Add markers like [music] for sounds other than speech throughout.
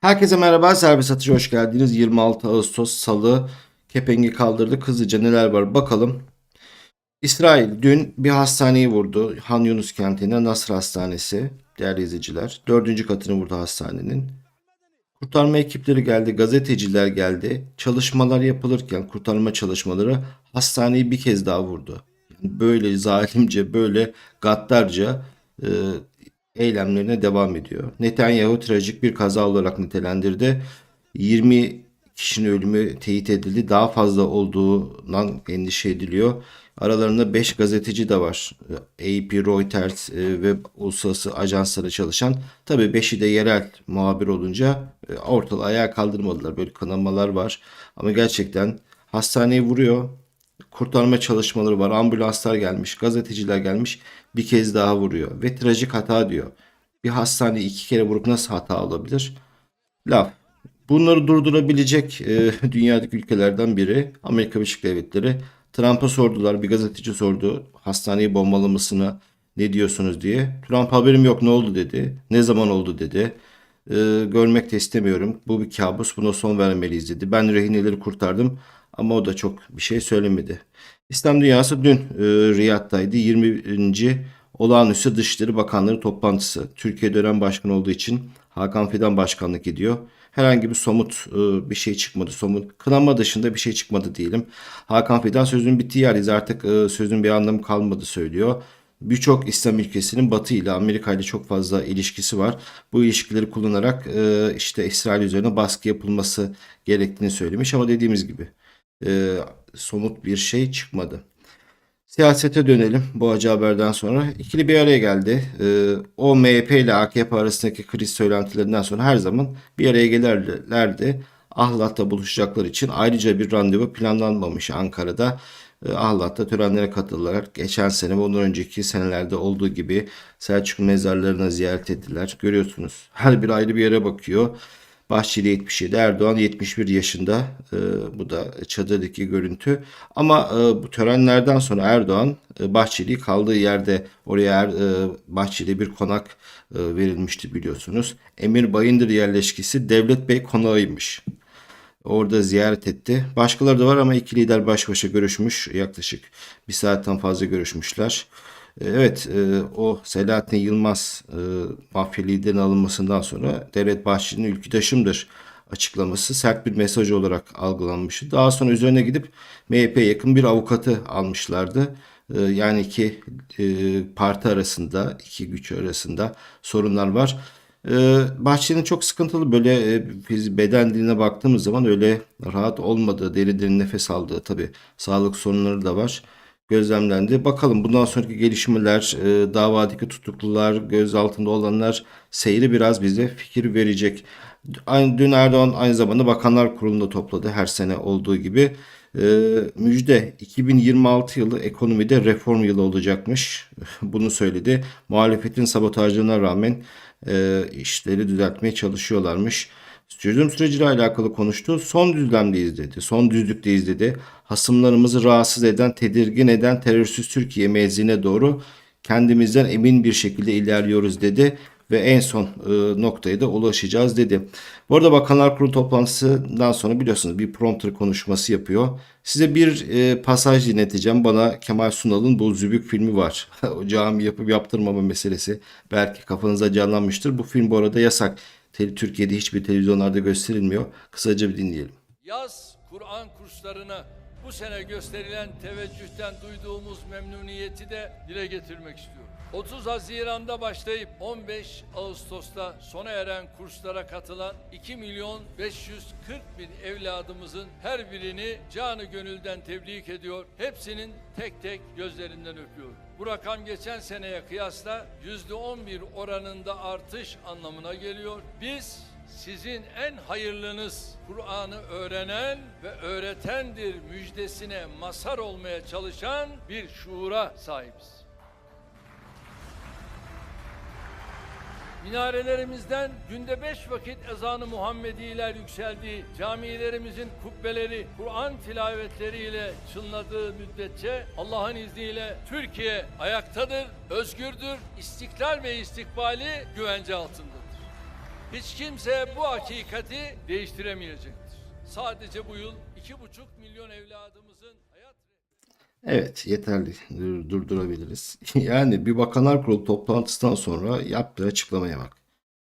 Herkese merhaba, Serbest Atış'a hoş geldiniz. 26 Ağustos Salı kepengi kaldırdı. Hızlıca neler var bakalım. İsrail dün bir hastaneyi vurdu. Han Yunus kentinde Nasr Hastanesi. Değerli izleyiciler. Dördüncü katını vurdu hastanenin. Kurtarma ekipleri geldi, gazeteciler geldi. Çalışmalar yapılırken kurtarma çalışmaları hastaneyi bir kez daha vurdu. Böyle zalimce, böyle gaddarca e, eylemlerine devam ediyor. Netanyahu trajik bir kaza olarak nitelendirdi. 20 kişinin ölümü teyit edildi. Daha fazla olduğundan endişe ediliyor. Aralarında 5 gazeteci de var. AP, Reuters e, ve uluslararası ajanslara çalışan. Tabii 5'i de yerel muhabir olunca e, ortalığı ayağa kaldırmadılar. Böyle kanamalar var. Ama gerçekten hastaneyi vuruyor. Kurtarma çalışmaları var. Ambulanslar gelmiş, gazeteciler gelmiş. Bir kez daha vuruyor. Ve trajik hata diyor. Bir hastane iki kere vurup nasıl hata olabilir? Laf. Bunları durdurabilecek e, [laughs] dünyadaki ülkelerden biri Amerika Birleşik Devletleri. Trump'a sordular. Bir gazeteci sordu. Hastaneyi bombalamasına ne diyorsunuz diye. Trump haberim yok ne oldu dedi. Ne zaman oldu dedi. E, görmek de istemiyorum. Bu bir kabus. Buna son vermeliyiz dedi. Ben rehineleri kurtardım. Ama o da çok bir şey söylemedi. İslam dünyası dün e, Riyad'daydı. 20. Olağanüstü Dışişleri Bakanları toplantısı. Türkiye dönem başkanı olduğu için Hakan Fidan başkanlık ediyor. Herhangi bir somut e, bir şey çıkmadı. Somut kınama dışında bir şey çıkmadı diyelim. Hakan Fidan sözün bittiği yerdeyiz. Artık e, sözün bir anlamı kalmadı söylüyor. Birçok İslam ülkesinin Batı ile Amerika ile çok fazla ilişkisi var. Bu ilişkileri kullanarak e, işte İsrail üzerine baskı yapılması gerektiğini söylemiş ama dediğimiz gibi e, somut bir şey çıkmadı. Siyasete dönelim bu acı haberden sonra. İkili bir araya geldi. Ee, o MHP ile AKP arasındaki kriz söylentilerinden sonra her zaman bir araya gelirlerdi. Ahlat'ta buluşacaklar için ayrıca bir randevu planlanmamış Ankara'da. Ee, Ahlat'ta törenlere katıldılar. Geçen sene ve ondan önceki senelerde olduğu gibi Selçuk mezarlarına ziyaret ettiler. Görüyorsunuz her bir ayrı bir yere bakıyor. Bahçeli 77, Erdoğan 71 yaşında. E, bu da çadırdaki görüntü. Ama e, bu törenlerden sonra Erdoğan e, Bahçeli kaldığı yerde oraya er, e, Bahçeli bir konak e, verilmişti biliyorsunuz. Emir Bayındır yerleşkesi Devlet Bey konağıymış. Orada ziyaret etti. Başkaları da var ama iki lider baş başa görüşmüş. Yaklaşık bir saatten fazla görüşmüşler. Evet, e, o Selahattin Yılmaz e, mafya liderinin alınmasından sonra Devlet Bahçeli'nin ülküdaşımdır açıklaması sert bir mesaj olarak algılanmıştı. Daha sonra üzerine gidip MHP'ye yakın bir avukatı almışlardı. E, yani iki e, parti arasında, iki güç arasında sorunlar var. E, Bahçeli'nin çok sıkıntılı böyle e, biz beden diline baktığımız zaman öyle rahat olmadığı, deri derin nefes aldığı tabii sağlık sorunları da var gözlemlendi. Bakalım bundan sonraki gelişmeler, e, davadaki tutuklular, gözaltında olanlar seyri biraz bize fikir verecek. Aynı, dün Erdoğan aynı zamanda Bakanlar Kurulu'nda topladı her sene olduğu gibi. E, müjde 2026 yılı ekonomide reform yılı olacakmış. [laughs] Bunu söyledi. Muhalefetin sabotajlarına rağmen e, işleri düzeltmeye çalışıyorlarmış. Çözüm süreciyle alakalı konuştu. Son düzlemdeyiz dedi. Son düzlükteyiz dedi. Hasımlarımızı rahatsız eden, tedirgin eden terörsüz Türkiye mevzine doğru kendimizden emin bir şekilde ilerliyoruz dedi ve en son e, noktaya da ulaşacağız dedi. Bu arada Bakanlar Kurulu toplantısından sonra biliyorsunuz bir prompter konuşması yapıyor. Size bir e, pasaj dinleteceğim. Bana Kemal Sunal'ın bu Zübük filmi var. [laughs] o cami yapıp yaptırmama meselesi belki kafanıza canlanmıştır. Bu film bu arada yasak. Türkiye'de hiçbir televizyonlarda gösterilmiyor. Kısaca bir dinleyelim. Yaz Kur'an kurslarına bu sene gösterilen teveccühten duyduğumuz memnuniyeti de dile getirmek istiyorum. 30 Haziran'da başlayıp 15 Ağustos'ta sona eren kurslara katılan 2 milyon 540 bin evladımızın her birini canı gönülden tebrik ediyor. Hepsinin tek tek gözlerinden öpüyorum. Bu rakam geçen seneye kıyasla %11 oranında artış anlamına geliyor. Biz sizin en hayırlınız Kur'an'ı öğrenen ve öğretendir müjdesine mazhar olmaya çalışan bir şuura sahibiz. Minarelerimizden günde beş vakit ezanı Muhammediler yükseldiği, camilerimizin kubbeleri Kur'an tilavetleriyle çınladığı müddetçe Allah'ın izniyle Türkiye ayaktadır, özgürdür, istiklal ve istikbali güvence altındadır. Hiç kimse bu hakikati değiştiremeyecektir. Sadece bu yıl 2,5 milyon evladımızın Evet yeterli Dur- durdurabiliriz. [laughs] Yani bir bakanlar kurulu toplantısından sonra yaptığı açıklamaya bak.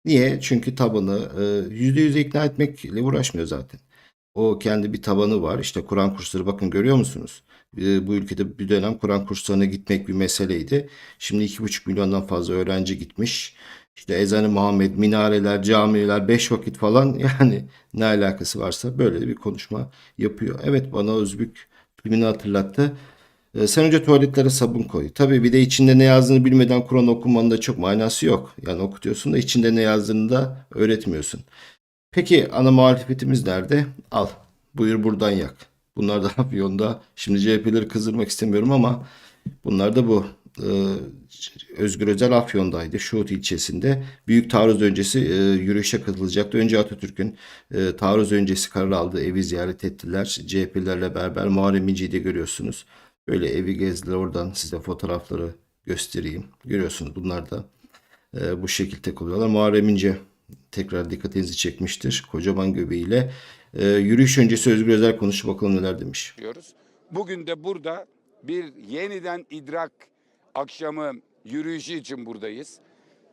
Niye? Çünkü tabanı e, yüzde yüze ikna etmekle uğraşmıyor zaten. O kendi bir tabanı var. İşte Kur'an kursları bakın görüyor musunuz? E, Bu ülkede bir dönem Kur'an kurslarına gitmek bir meseleydi. Şimdi 2,5 milyondan fazla öğrenci gitmiş. İşte ezanı Muhammed, minareler, camiler, beş vakit falan [laughs] yani ne alakası varsa böyle bir konuşma yapıyor. Evet bana Özbük filmini hatırlattı. Ee, Sen önce tuvaletlere sabun koy. Tabii bir de içinde ne yazdığını bilmeden Kur'an okumanın da çok manası yok. Yani okutuyorsun da içinde ne yazdığını da öğretmiyorsun. Peki ana muhalefetimiz nerede? Al. Buyur buradan yak. Bunlar da [laughs] Afyon'da. Şimdi CHP'leri kızdırmak istemiyorum ama bunlar da bu. Ee, Özgür Özel Afyon'daydı. Şuhut ilçesinde. Büyük taarruz öncesi e, yürüyüşe katılacaktı. Önce Atatürk'ün e, taarruz öncesi karar aldığı evi ziyaret ettiler. CHP'lerle beraber Muharrem İnce'yi de görüyorsunuz. Böyle evi gezdiler. Oradan size fotoğrafları göstereyim. Görüyorsunuz bunlar da e, bu şekilde kalıyorlar. Muharrem İnce tekrar dikkatinizi çekmiştir. Kocaman göbeğiyle. E, yürüyüş öncesi Özgür Özel konuşup bakalım neler demiş. yapıyoruz. Bugün de burada bir yeniden idrak akşamı yürüyüşü için buradayız.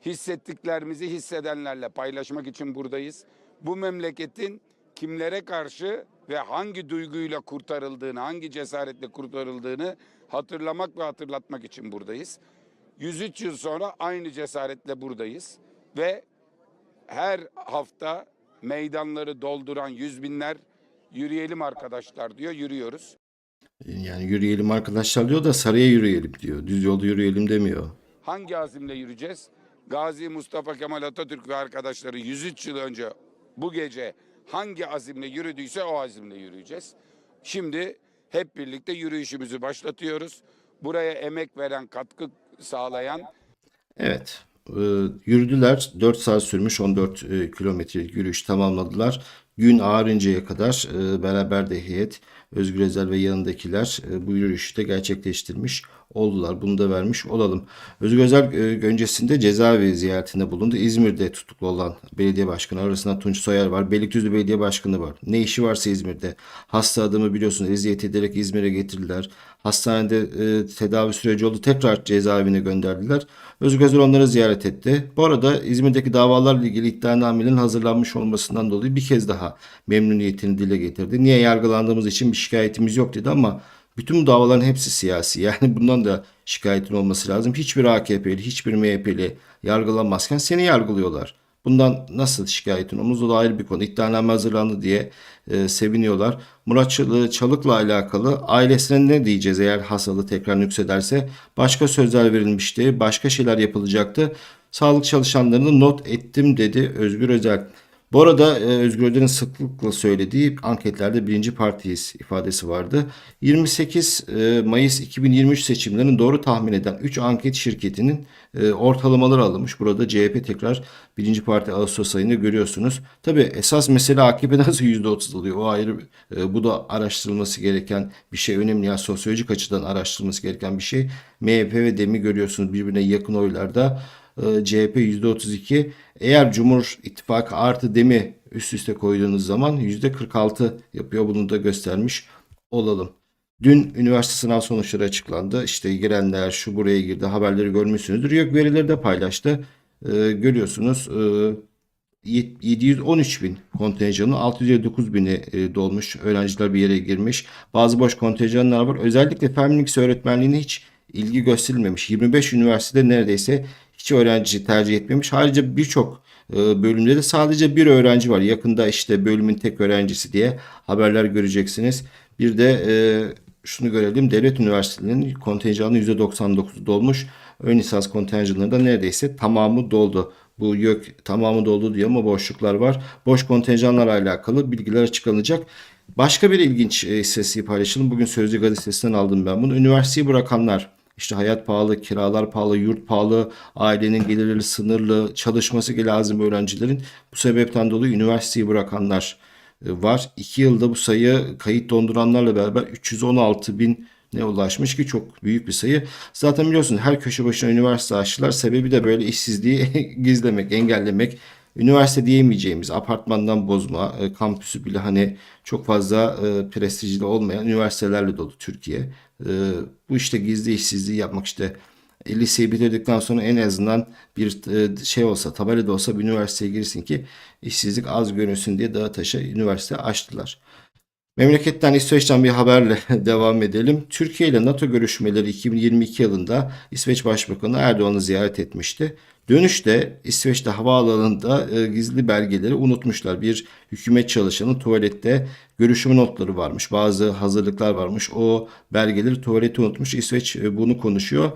Hissettiklerimizi hissedenlerle paylaşmak için buradayız. Bu memleketin kimlere karşı ve hangi duyguyla kurtarıldığını, hangi cesaretle kurtarıldığını hatırlamak ve hatırlatmak için buradayız. 103 yıl sonra aynı cesaretle buradayız ve her hafta meydanları dolduran yüz binler yürüyelim arkadaşlar diyor, yürüyoruz. Yani yürüyelim arkadaşlar diyor da sarıya yürüyelim diyor. Düz yolda yürüyelim demiyor. Hangi azimle yürüyeceğiz? Gazi Mustafa Kemal Atatürk ve arkadaşları 103 yıl önce bu gece hangi azimle yürüdüyse o azimle yürüyeceğiz. Şimdi hep birlikte yürüyüşümüzü başlatıyoruz. Buraya emek veren, katkı sağlayan Evet. e, yürüdüler. 4 saat sürmüş 14 e, kilometrelik yürüyüş tamamladılar. Gün ağarıncaya kadar e, beraber de heyet Özgür Özel ve yanındakiler e, bu yürüyüşü de gerçekleştirmiş oldular. Bunu da vermiş olalım. Özgür Özel e, öncesinde cezaevi ziyaretinde bulundu. İzmir'de tutuklu olan belediye başkanı arasında Tunç Soyer var. Beylikdüzü belediye başkanı var. Ne işi varsa İzmir'de. Hasta adamı biliyorsunuz eziyet ederek İzmir'e getirdiler. Hastanede e, tedavi süreci oldu. Tekrar cezaevine gönderdiler. Özgür Özel onları ziyaret etti. Bu arada İzmir'deki davalarla ilgili iddianamelerin hazırlanmış olmasından dolayı bir kez daha memnuniyetini dile getirdi. Niye yargılandığımız için bir şikayetimiz yok dedi ama bütün bu davaların hepsi siyasi. [laughs] Yani bundan da şikayetin olması lazım. Hiçbir AKP'li, hiçbir MHP'li yargılanmazken seni yargılıyorlar. Bundan nasıl şikayetin olmaz o da ayrı bir konu. İddianame hazırlandı diye e, seviniyorlar. Murat Çal- Çalık'la alakalı ailesine ne diyeceğiz eğer hastalığı tekrar nüksederse? Başka sözler verilmişti, başka şeyler yapılacaktı. Sağlık çalışanlarını not ettim dedi Özgür Özel. Bu arada e, Özgür Özel'in sıklıkla söylediği anketlerde birinci partiyiz ifadesi vardı. 28 e, Mayıs 2023 seçimlerini doğru tahmin eden 3 anket şirketinin e, ortalamaları alınmış. Burada CHP tekrar birinci parti Ağustos ayında görüyorsunuz. Tabi esas mesele AKP nasıl %30 alıyor o ayrı bu da araştırılması gereken bir şey. Önemli ya sosyolojik açıdan araştırılması gereken bir şey. MHP ve DEM'i görüyorsunuz birbirine yakın oylarda. E, CHP %32. Eğer Cumhur İttifakı artı DEM'i üst üste koyduğunuz zaman %46 yapıyor. Bunu da göstermiş olalım. Dün üniversite sınav sonuçları açıklandı. İşte girenler şu buraya girdi haberleri görmüşsünüzdür. Yok verileri de paylaştı. E, görüyorsunuz e, 713 bin kontenjanı 659 bini e, dolmuş. Öğrenciler bir yere girmiş. Bazı boş kontenjanlar var. Özellikle fen öğretmenliğine hiç ilgi gösterilmemiş. 25 üniversitede neredeyse hiç öğrenci tercih etmemiş. Ayrıca birçok e, bölümde de sadece bir öğrenci var. Yakında işte bölümün tek öğrencisi diye haberler göreceksiniz. Bir de e, şunu görelim. Devlet üniversitelerinin kontenjanı %99 dolmuş. Ön lisans kontenjanları da neredeyse tamamı doldu. Bu yok tamamı doldu diyor ama boşluklar var. Boş kontenjanlarla alakalı bilgiler açıklanacak. Başka bir ilginç e, istatistiği paylaşalım. Bugün Sözcü gazetesinden aldım ben bunu. Üniversiteyi bırakanlar işte hayat pahalı, kiralar pahalı, yurt pahalı, ailenin gelirleri sınırlı, çalışması lazım öğrencilerin. Bu sebepten dolayı üniversiteyi bırakanlar e, var. 2 yılda bu sayı kayıt donduranlarla beraber 316 bin ne ulaşmış ki çok büyük bir sayı. Zaten biliyorsun her köşe başına üniversite açtılar. Sebebi de böyle işsizliği [laughs] gizlemek, engellemek. üniversite diyemeyeceğimiz apartmandan bozma, e, kampüsü bile hani çok fazla e, prestijli olmayan üniversitelerle dolu Türkiye. E, bu işte gizli işsizliği yapmak işte e, liseyi bitirdikten sonra en azından bir e, şey olsa tabela da olsa bir üniversiteye girsin ki işsizlik az görünsün diye dağa taşa üniversite açtılar. Memleketten İsveç'ten bir haberle [laughs] devam edelim. Türkiye ile NATO görüşmeleri 2022 yılında İsveç Başbakanı Erdoğan'ı ziyaret etmişti. Dönüşte İsveç'te havaalanında e, gizli belgeleri unutmuşlar. Bir hükümet çalışanın tuvalette görüşme notları varmış. Bazı hazırlıklar varmış. O belgeleri tuvalete unutmuş. İsveç e, bunu konuşuyor.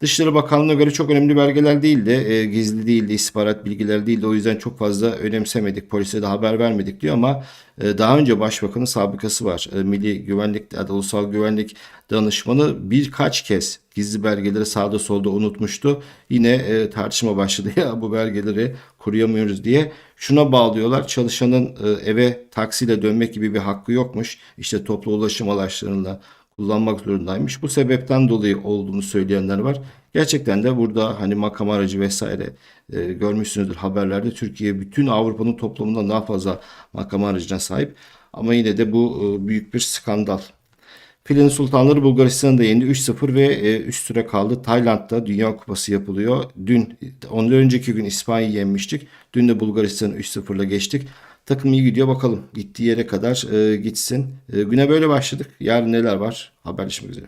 Dışişleri Bakanlığı'na göre çok önemli belgeler değildi. E, gizli değildi, istihbarat bilgileri değildi. O yüzden çok fazla önemsemedik. Polise de haber vermedik diyor ama e, daha önce Başbakanın sabıkası var. E, Milli Güvenlik, Ulusal Güvenlik Danışmanı birkaç kez gizli belgeleri sağda solda unutmuştu. Yine e, tartışma başladı [laughs] ya bu belgeleri koruyamıyoruz diye. Şuna bağlıyorlar çalışanın e, eve taksiyle dönmek gibi bir hakkı yokmuş. İşte toplu ulaşım araçlarıyla kullanmak zorundaymış. Bu sebepten dolayı olduğunu söyleyenler var. Gerçekten de burada hani makam aracı vesaire e, görmüşsünüzdür haberlerde Türkiye bütün Avrupa'nın toplamından daha fazla makam aracına sahip. Ama yine de bu e, büyük bir skandal. Filenin Sultanları Bulgaristan'da yendi 3-0 ve e, üst tura kaldı. Tayland'da Dünya Kupası yapılıyor. Dün, ondan önceki gün İspanya'yı yenmiştik. Dün de Bulgaristan'ı 3-0'la geçtik. Takım iyi gidiyor bakalım. Gittiği yere kadar e, gitsin. E, güne böyle başladık. Yarın neler var? Haberleşmek üzere.